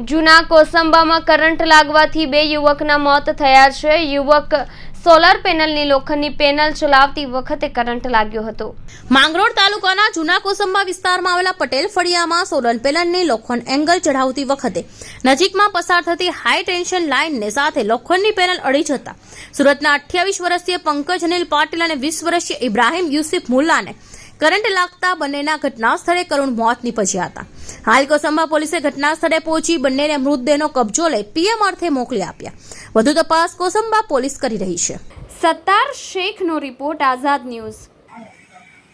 જૂના કોસંબામાં કરંટ લાગવાથી બે યુવકના મોત થયા છે. યુવક સોલાર પેનલની લોખંડની પેનલ ચલાવતી વખતે કરંટ લાગ્યો હતો. માંગરોળ તાલુકાના જૂના કોસંબા વિસ્તારમાં આવેલા પટેલ ફળિયામાં સોલર પેનલની લોખંડ એંગલ ચઢાવતી વખતે નજીકમાં પસાર થતી હાઈ ટેન્શન લાઇનને સાથે લોખંડની પેનલ અડી જતા સુરતના અઠ્યાવીસ વર્ષીય પંકજ અનિલ પાટીલ અને વીસ વર્ષીય ઇબ્રાહિમ યુસુફ મુલ્લાને કરંટ લાગતા બંનેના ઘટના સ્થળે કરુણ મોત નીપજ્યા હતા. હાલ કોસંબા પોલીસે ઘટના સ્થળે પહોંચી બંનેને મૃતદેહનો કબજો લઈ પીએમ અર્થે મોકલી આપ્યા. વધુ તપાસ કોસંબા પોલીસ કરી રહી છે. સત્તાર શેખનો રિપોર્ટ આઝાદ ન્યૂઝ.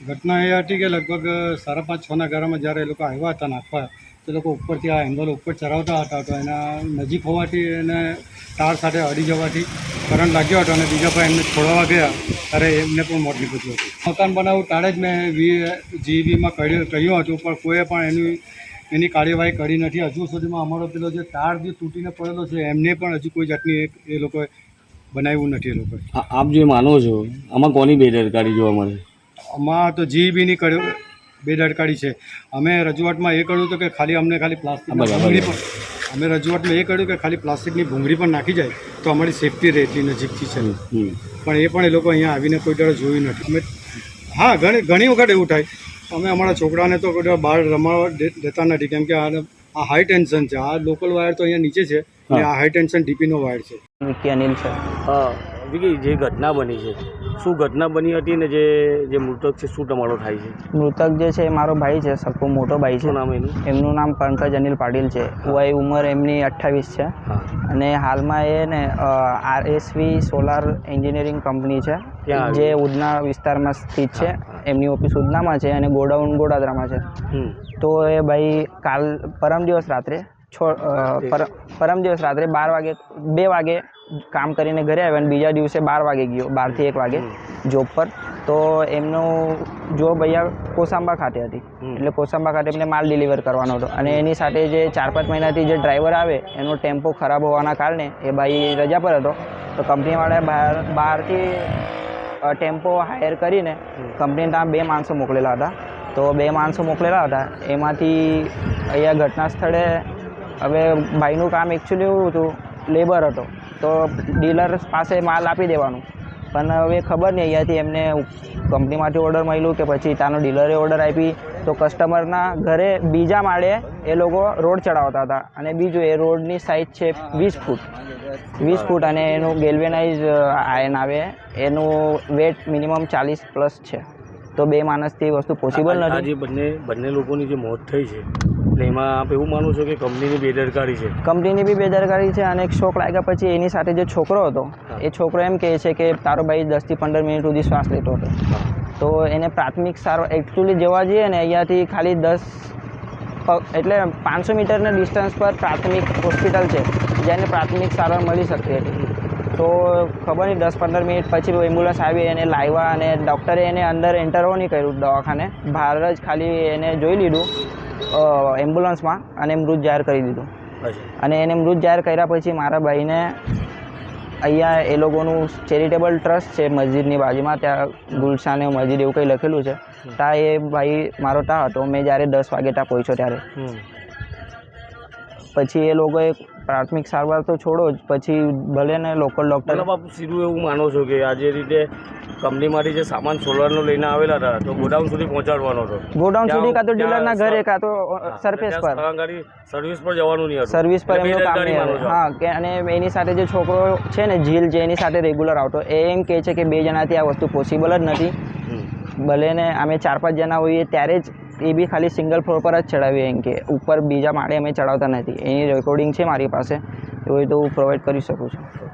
ઘટના એ હતી કે લગભગ સાડા પાંચ છના ઘરમાં જ્યારે એ લોકો આવ્યા હતા નાખવા તે લોકો ઉપરથી આ એંગલ ઉપર ચરાવતા હતા તો એના નજીક હોવાથી એને તાર સાથે અડી જવાથી કરંટ લાગ્યો હતો અને બીજા ભાઈ એમને છોડવા ગયા ત્યારે એમને પણ મોત નીકળ્યું હતું. મકાન બનાવવું તારે જ મેં વી જીવીમાં કહ્યું કહ્યું હતું પણ કોઈએ પણ એની એની કાર્યવાહી કરી નથી. હજુ સુધીમાં અમારો પેલો જે તાર જે તૂટીને પડેલો છે એમને પણ હજુ કોઈ જાતની એ લોકોએ બનાવ્યું નથી એ લોકોએ. આપ જે માનો છો આમાં કોની બેદરકારી જોવા મળે? આમાં તો જીબીની કર્યો બેદરકારી છે. અમે રજૂઆતમાં એ કર્યું હતું કે ખાલી અમને ખાલી પ્લાસ્ટિક પણ અમે રજૂઆતમાં એ કર્યું કે ખાલી પ્લાસ્ટિકની ભૂંગળી પણ નાખી જાય તો અમારી સેફટી રહેતી નજીકથી છે. પણ એ પણ એ લોકો અહીંયા આવીને કોઈ દળ જોયું નથી. અમે હા ઘણી ઘણી વખત એવું થાય અમે અમારા છોકરાને તો બહાર રમાડવા દેતા નથી. કેમ કે આ આ હાઈ ટેન્શન છે. આ લોકલ વાયર તો અહીંયા નીચે છે અને આ હાઈ ટેન્શન ડીપીનો વાયર છે. વિકી અનિલ છે. હા વિકી જે ઘટના બની છે શું ઘટના બની હતી ને જે જે મૃતક છે શું તમારો થાય છે? મૃતક જે છે એ મારો ભાઈ છે સરખો મોટો ભાઈ છે. નામ એનું? એમનું નામ પંકજ અનિલ પાટીલ છે. વય ઉંમર એમની અઠ્ઠાવીસ છે. અને હાલમાં એ ને આરએસવી સોલાર એન્જિનિયરિંગ કંપની છે. જે ઉધના વિસ્તારમાં સ્થિત છે. એમની ઓફિસ ઉધનામાં છે અને ગોડાઉન ગોડાદરામાં છે. તો એ ભાઈ કાલ પરમ દિવસ રાત્રે છો પરમ દિવસ રાત્રે બાર વાગે બે વાગે કામ કરીને ઘરે આવ્યો અને બીજા દિવસે બાર વાગે ગયો બારથી એક વાગે જોબ પર. તો એમનું જોબ અહીંયા કોસાંબા ખાતે હતી. એટલે કોસાંબા ખાતે એમને માલ ડિલિવર કરવાનો હતો. અને એની સાથે જે ચાર પાંચ મહિનાથી જે ડ્રાઈવર આવે એનો ટેમ્પો ખરાબ હોવાના કારણે એ ભાઈ રજા પર હતો. તો કંપનીવાળાએ બહાર બહારથી ટેમ્પો હાયર કરીને કંપનીને ત્યાં બે માણસો મોકલેલા હતા. તો બે માણસો મોકલેલા હતા. એમાંથી અહીંયા ઘટના સ્થળે હવે ભાઈનું કામ એકચ્યુઅલી એવું હતું લેબર હતો. તો ડીલર પાસે માલ આપી દેવાનું. પણ હવે ખબર નહીં અહીંયાથી એમને કંપનીમાંથી ઓર્ડર મળ્યું કે પછી ત્યાંનો ડીલરે ઓર્ડર આપી. તો કસ્ટમરના ઘરે બીજા માળે એ લોકો રોડ ચડાવતા હતા. અને બીજું એ રોડની સાઇઝ છે વીસ ફૂટ. વીસ ફૂટ અને એનું ગેલ્વેનાઇઝ આયન આવે. એનું વેટ મિનિમમ ચાલીસ પ્લસ છે. તો બે માણસથી એ વસ્તુ પોસિબલ નથી. જે બંને બંને લોકોની જે મોત થઈ છે એટલે એમાં આપ એવું માનો છો કે કંપનીની બેદરકારી છે? કંપનીની બી બેદરકારી છે અને એક શોક લાગ્યા પછી એની સાથે જે છોકરો હતો એ છોકરો એમ કહે છે કે તારો ભાઈ દસથી પંદર મિનિટ સુધી શ્વાસ લેતો હતો. તો એને પ્રાથમિક સારવાર એકચ્યુઅલી જોવા જઈએ ને અહીંયાથી ખાલી દસ એટલે પાંચસો મીટરના ડિસ્ટન્સ પર પ્રાથમિક હોસ્પિટલ છે. જેને પ્રાથમિક સારવાર મળી શકતી હતી તો ખબર નહીં દસ પંદર મિનિટ પછી એમ્બ્યુલન્સ આવી એને લાવ્યા અને ડૉક્ટરે એને અંદર એન્ટર નહીં કર્યું દવાખાને. બહાર જ ખાલી એને જોઈ લીધું એમ્બ્યુલન્સમાં અને મૃત જાહેર કરી દીધું. અને એને મૃત જાહેર કર્યા પછી મારા ભાઈને અહીંયા એ લોકોનું ચેરિટેબલ ટ્રસ્ટ છે મસ્જિદની બાજુમાં ત્યાં ગુલશાને મસ્જિદ એવું કંઈ લખેલું છે. ત્યાં એ ભાઈ મારો ત્યાં હતો મેં જ્યારે દસ વાગે ત્યાં પહોંચ્યો ત્યારે. પછી એ લોકોએ પ્રાથમિક સારવાર તો છોડો જ. પછી ભલે ને લોકલ ડૉક્ટર બાપુ સીધું એવું માનો છો કે આ જે રીતે કંપનીમાંથી જે સામાન સોલરનો લઈને આવેલા હતા તો ગોડાઉન સુધી પહોંચાડવાનો હતો? ગોડાઉન સુધી કાં તો ડીલરના ઘરે કાં તો સરફેસ પર? સર્વિસ પર જવાનું નહીં સર્વિસ પર એમનું કામ નહીં હા કે અને એની સાથે જે છોકરો છે ને જીલ જે એની સાથે રેગ્યુલર આવતો એ એમ કહે છે કે બે જણાથી આ વસ્તુ પોસિબલ જ નથી. ભલે ને અમે ચાર પાંચ જણા હોઈએ ત્યારે જ એ બી ખાલી સિંગલ ફ્લોર પર જ ચડાવીએ એમ કે. ઉપર બીજા માળે અમે ચડાવતા નથી. એની રેકોર્ડિંગ છે મારી પાસે. એ હોય તો હું પ્રોવાઈડ કરી શકું છું.